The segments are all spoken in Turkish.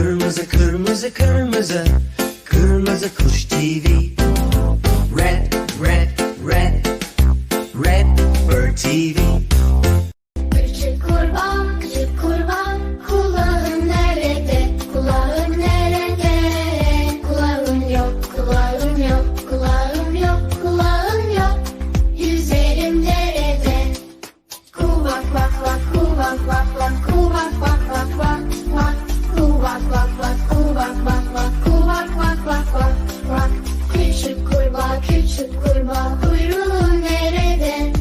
Kırmızı kırmızı kırmızı. Kırmızı kuş TV Red red red. Red Bird TV bomba nerede?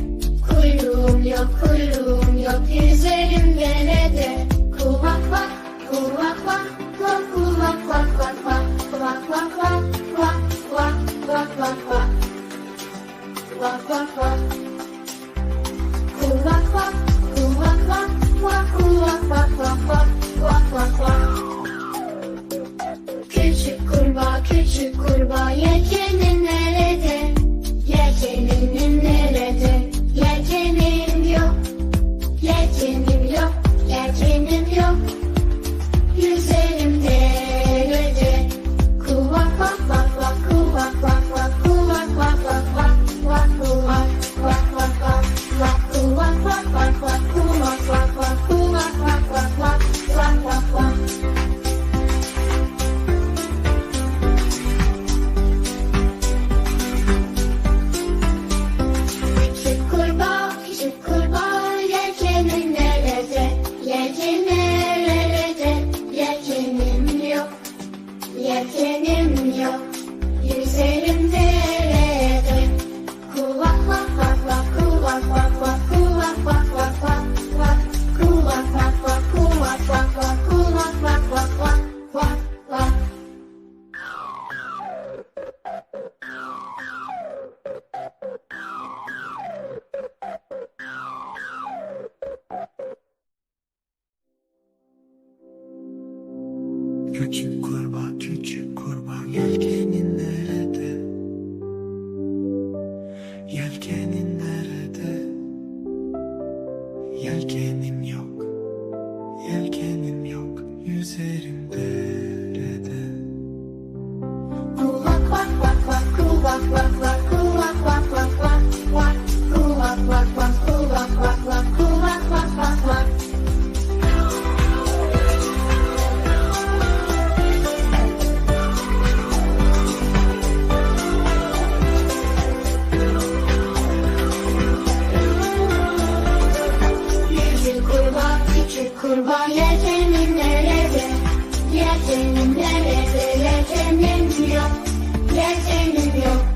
Kuyruğum yok kuyruğum yok üzerim nerede? Kulak bak kulak bak kulak kulak bak bak bak kulak bak bak kulak kulak kulak bak bak kulak bak bak kulak bak kulak bak kulak kulak bak bak bak kulak bak bak Küçük kurbağa küçük kurbağa yeke Küçük kurbağa küçük getting there. Mulher sem bebeu.